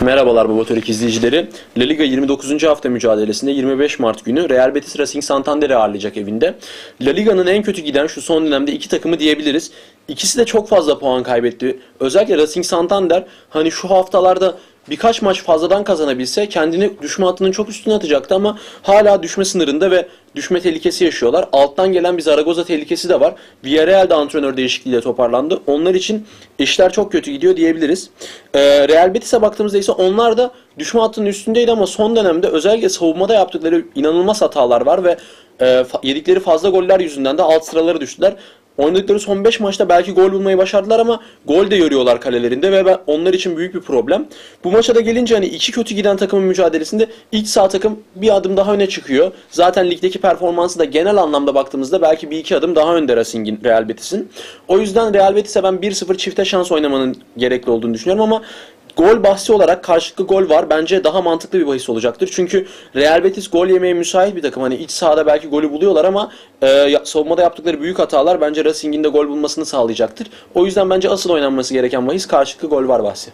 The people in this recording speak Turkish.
Merhabalar Baba Törek izleyicileri. La Liga 29. hafta mücadelesinde 25 Mart günü Real Betis Racing Santander'i ağırlayacak evinde. La Liga'nın en kötü giden şu son dönemde iki takımı diyebiliriz. İkisi de çok fazla puan kaybetti. Özellikle Racing Santander hani şu haftalarda birkaç maç fazladan kazanabilse kendini düşme hattının çok üstüne atacaktı ama hala düşme sınırında ve düşme tehlikesi yaşıyorlar. Alttan gelen bir Zaragoza tehlikesi de var. Villarreal de antrenör değişikliğiyle toparlandı. Onlar için işler çok kötü gidiyor diyebiliriz. Ee, Real Betis'e baktığımızda ise onlar da düşme hattının üstündeydi ama son dönemde özellikle savunmada yaptıkları inanılmaz hatalar var ve e, yedikleri fazla goller yüzünden de alt sıralara düştüler. Oynadıkları son 5 maçta belki gol bulmayı başardılar ama gol de yoruyorlar kalelerinde ve ben- onlar için büyük bir problem. Bu maça da gelince hani iki kötü giden takımın mücadelesinde iç sağ takım bir adım daha öne çıkıyor. Zaten ligdeki performansı da genel anlamda baktığımızda belki bir iki adım daha önde Racing'in Real Betis'in. O yüzden Real Betis'e ben 1-0 çifte şans oynamanın gerekli olduğunu düşünüyorum ama Gol bahsi olarak karşılıklı gol var. Bence daha mantıklı bir bahis olacaktır. Çünkü Real Betis gol yemeye müsait bir takım. Hani iç sahada belki golü buluyorlar ama e, savunmada yaptıkları büyük hatalar bence Racing'in de gol bulmasını sağlayacaktır. O yüzden bence asıl oynanması gereken bahis karşılıklı gol var bahsi.